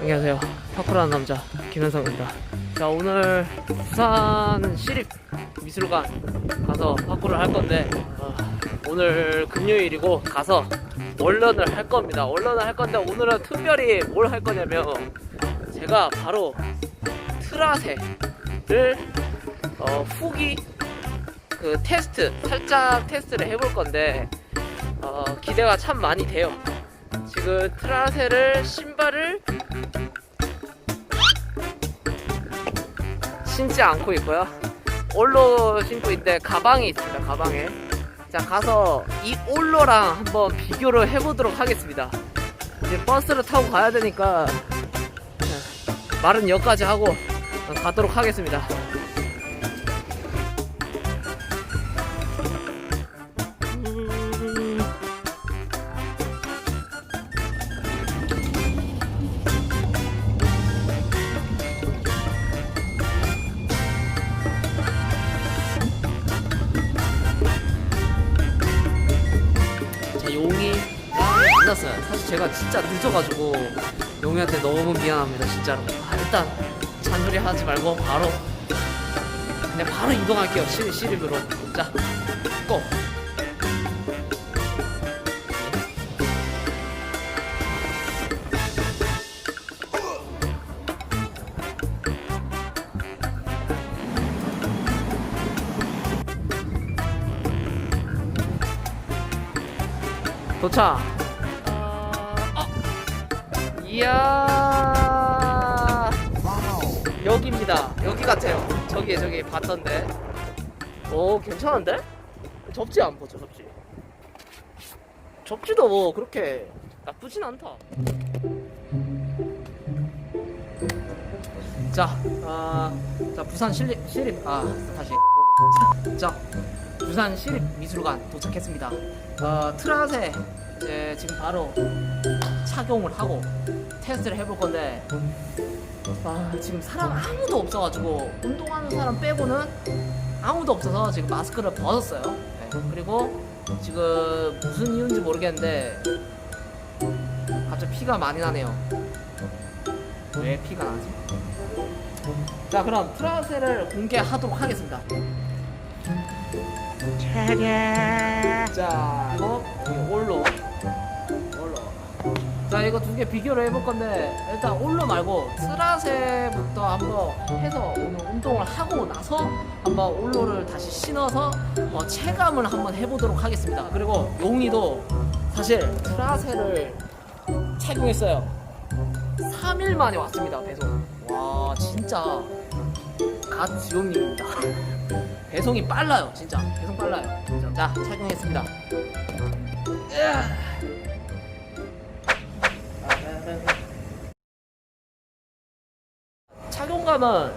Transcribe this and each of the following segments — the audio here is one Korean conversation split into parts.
안녕하세요. 파쿠라는 남자 김현성입니다. 자 오늘 부산 시립 미술관 가서 파쿠를 할 건데 어, 오늘 금요일이고 가서 원런을 할 겁니다. 원런을 할 건데 오늘은 특별히 뭘 할 거냐면 제가 바로 트라세를 어, 후기 그 테스트 살짝 테스트를 해볼 건데 어, 기대가 참 많이 돼요. 지금 트라세를 신발을 신지 않고 있고요. 올로 신고 있는데 가방이 있습니다. 가방에. 자 가서 이 올로랑 한번 비교를 해보도록 하겠습니다. 이제 버스를 타고 가야 되니까 자, 말은 여기까지 하고 가도록 하겠습니다. 만났어요. 사실 제가 진짜 늦어가지고 용이한테 너무 미안합니다 진짜로. 아, 일단 잔소리 하지 말고 바로 그냥 바로 이동할게요 시, 시립으로. 자 고. 도착. 어, 이야. 여기입니다. 여기 같아요. 저기 저기 봤던데. 오 괜찮은데? 접지 안 보죠 접지. 접지도 뭐 그렇게 나쁘진 않다. 자, 아, 자 부산 시립 시립 아 다시. 자, 부산 시립 미술관 도착했습니다. 어, 트라세 이제 지금 바로 착용을 하고 테스트를 해볼 건데 아, 지금 사람 아무도 없어가지고 운동하는 사람 빼고는 아무도 없어서 지금 마스크를 벗었어요. 네, 그리고 지금 무슨 이유인지 모르겠는데 갑자기 피가 많이 나네요. 왜 피가 나지? 자 그럼 트라세를 공개하도록 하겠습니다. 자, 이거 두 개 비교를 해볼 건데, 일단 올로 말고, 트라세부터 한번 해서 오늘 운동을 하고 나서 한번 올로를 다시 신어서 어, 체감을 한번 해보도록 하겠습니다. 그리고 용이도 사실 트라세를 착용했어요. 3일 만에 왔습니다, 배송. 와, 진짜. 갓 지용님입니다. 배송이 빨라요, 진짜. 배송 빨라요. 자, 착용했습니다. 으아. 착용감은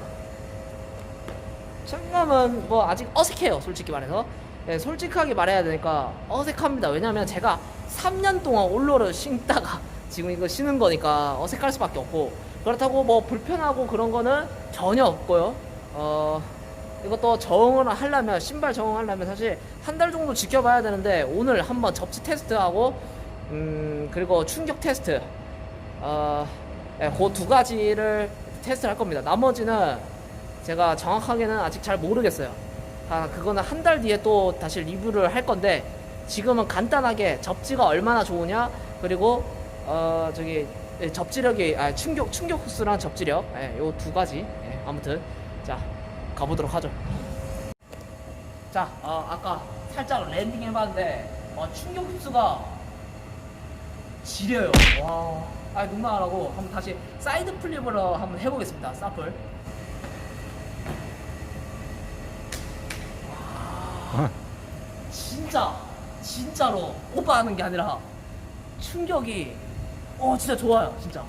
착용감은 뭐 아직 어색해요, 솔직히 말해서. 네, 솔직하게 말해야 되니까 어색합니다. 왜냐면 제가 3년 동안 올로를 신다가 지금 이거 신은 거니까 어색할 수밖에 없고 그렇다고 뭐 불편하고 그런 거는 전혀 없고요. 어, 이것도 적응을 하려면 신발 적응하려면 사실 한 달 정도 지켜봐야 되는데 오늘 한번 접지 테스트하고 음 그리고 충격 테스트 어, 네, 그두 가지를 테스트를 할 겁니다. 나머지는 제가 정확하게는 아직 잘 모르겠어요. 아 그거는 한 달 뒤에 또 다시 리뷰를 할 건데 지금은 간단하게 접지가 얼마나 좋으냐 그리고 어 저기 예, 접지력이 아 충격 충격 흡수랑 접지력 예, 요두 가지 예, 아무튼 자 가보도록 하죠. 자, 어, 아까 살짝 랜딩 해봤는데 어, 충격 흡수가 지려요. 와, 아 농담 안 하고 한번 다시 사이드 플립으로 한번 해보겠습니다. 사플. 와, 진짜 진짜로 오빠 하는 게 아니라 충격이 어 진짜 좋아요, 진짜.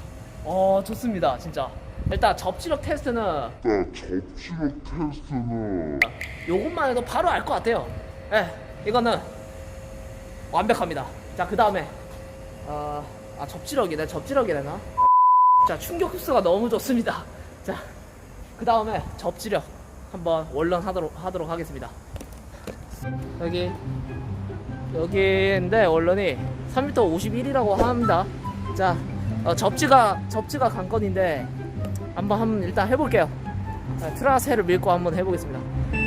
어 좋습니다, 진짜. 일단 접지력 테스트는 일단 접시력 테스트는 요것만 해도 바로 알 것 같아요. 예, 이거는 완벽합니다. 자, 그 다음에, 어, 아, 접지력이네. 접지력이래나? 자, 충격 흡수가 너무 좋습니다. 자, 그 다음에 접지력 한번 원론 하도록, 하겠습니다. 여기, 여기인데, 원론이 3m 51이라고 합니다. 자, 어, 접지가 접지가 관건인데 한번 한번 일단 해볼게요. 자, 트라세를 밀고 한번 해보겠습니다.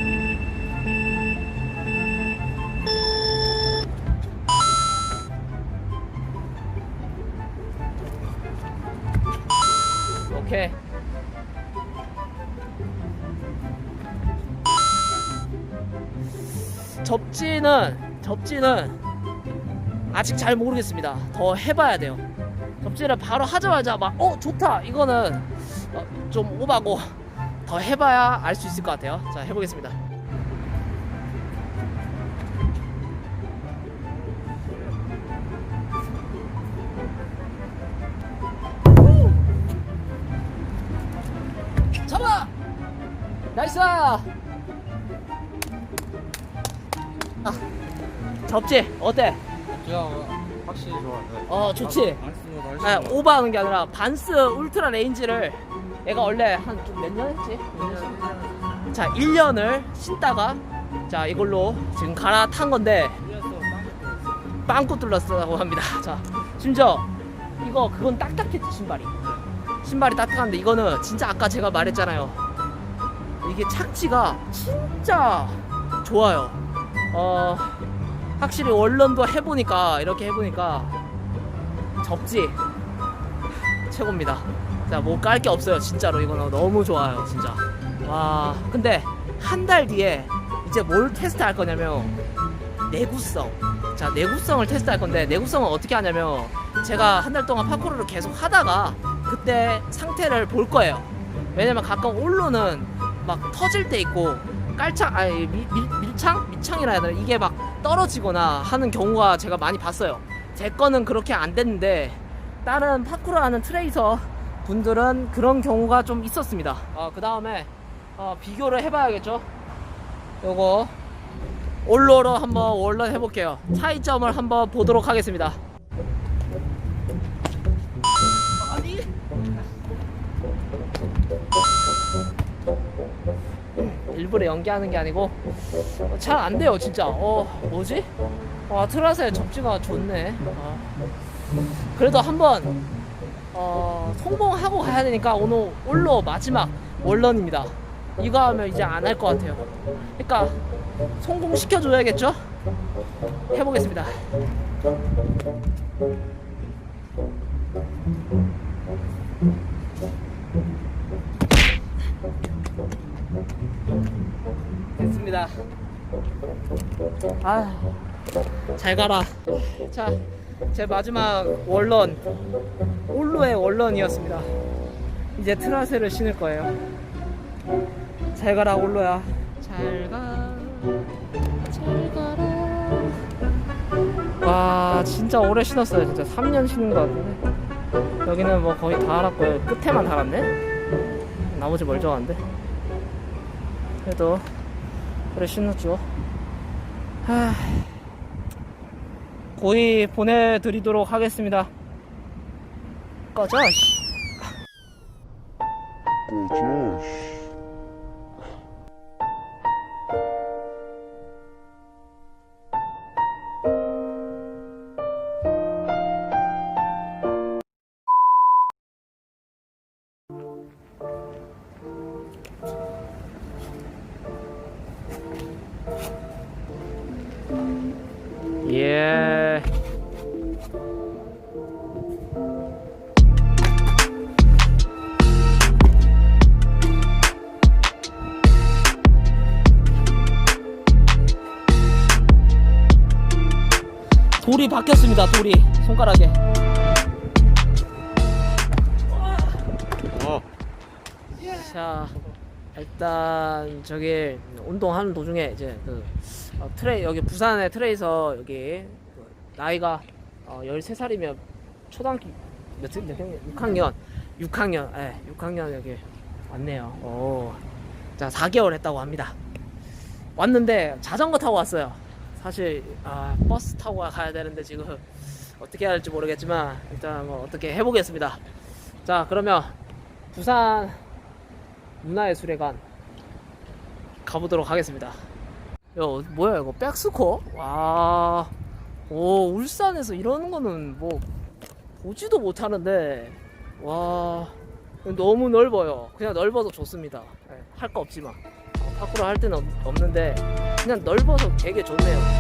오케이. 접지는 접지는 아직 잘 모르겠습니다. 더 해봐야 돼요. 접지를 바로 하자마자 막 어 좋다 이거는 어, 좀 오바고 더 해봐야 알 수 있을 것 같아요. 자 해보겠습니다. 나이스! 아, 접지 어때? 제가 확실히 좋아요. 네. 어 좋지. 안 쓰는 거더 아, 할수 오버하는 게 아니라 반스 울트라 레인지를 얘가 원래 한 몇 년 했지? 자 1년을 신다가 자 이걸로 지금 갈아탄 건데 빵꾸 뚫렸다고 합니다. 자 심지어 이거 그건 딱딱했지 신발이. 신발이 딱딱한데 이거는 진짜 아까 제가 말했잖아요. 이게 착지가 진짜 좋아요. 어 확실히 원런도 해보니까 이렇게 해보니까 접지 최고입니다. 자, 뭐 깔 게 없어요. 진짜로 이거는 너무 좋아요. 진짜. 와, 근데 한 달 뒤에 이제 뭘 테스트 할 거냐면 내구성. 자, 내구성을 테스트 할 건데 내구성은 어떻게 하냐면 제가 한 달 동안 파쿠르를 계속 하다가 그때 상태를 볼 거예요. 왜냐면 가끔 올로는 막 터질 때 있고 깔창 아니 밀, 밀, 밀창 밀창이라 해야 되나 이게 막 떨어지거나 하는 경우가 제가 많이 봤어요. 제 거는 그렇게 안 됐는데 다른 파쿠르 하는 트레이서 분들은 그런 경우가 좀 있었습니다. 어, 그 다음에 어, 비교를 해봐야겠죠. 요거 올로로 한번 원런 해볼게요. 차이점을 한번 보도록 하겠습니다. 일부러 연기하는 게 아니고 잘안 돼요 진짜. 어 뭐지? 와 트라스의 접지가 좋네. 아. 그래도 한번 어, 성공하고 가야 되니까 오늘 올로 마지막 원런입니다. 이거 하면 이제 안 할 것 같아요. 그러니까 성공시켜 줘야겠죠? 해보겠습니다. 됐습니다. 아, 잘 가라. 자, 제 마지막 원런 올로의 원런이었습니다. 이제 트라세를 신을 거예요. 잘 가라 올로야. 잘 가. 잘 가라. 와 진짜 오래 신었어요. 진짜 3년 신은 것 같은데. 여기는 뭐 거의 다 알았고요. 끝에만 달았네. 나머지 멀쩡한데. 그래도 그래 신었죠. 하... 고이 보내드리도록 하겠습니다. 꺼져, 돌이 바뀌었습니다. 돌이 손가락에. 어. 자, 일단 저기 운동하는 도중에 이제 그 어, 트레이 여기 부산의 트레이서 여기 그 나이가 어, 13살이면 초등학교 몇, 몇 학년? 6학년 6학년 예 6학년 여기 왔네요 오. 자 4개월 했다고 합니다 왔는데 자전거 타고 왔어요 사실 아, 버스 타고 가야 되는데 지금 어떻게 해야 할지 모르겠지만 일단 뭐 어떻게 해보겠습니다. 자 그러면 부산 문화예술회관 가보도록 하겠습니다. 야 뭐야 이거 백스코? 와, 오 울산에서 이러는 거는 뭐 보지도 못하는데 와 너무 넓어요. 그냥 넓어서 좋습니다. 네, 할거 없지만 어, 밖으로 할 때는 없는데 그냥 넓어서 되게 좋네요.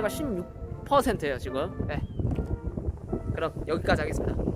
사례가 16%예요 지금 네. 그럼 여기까지 하겠습니다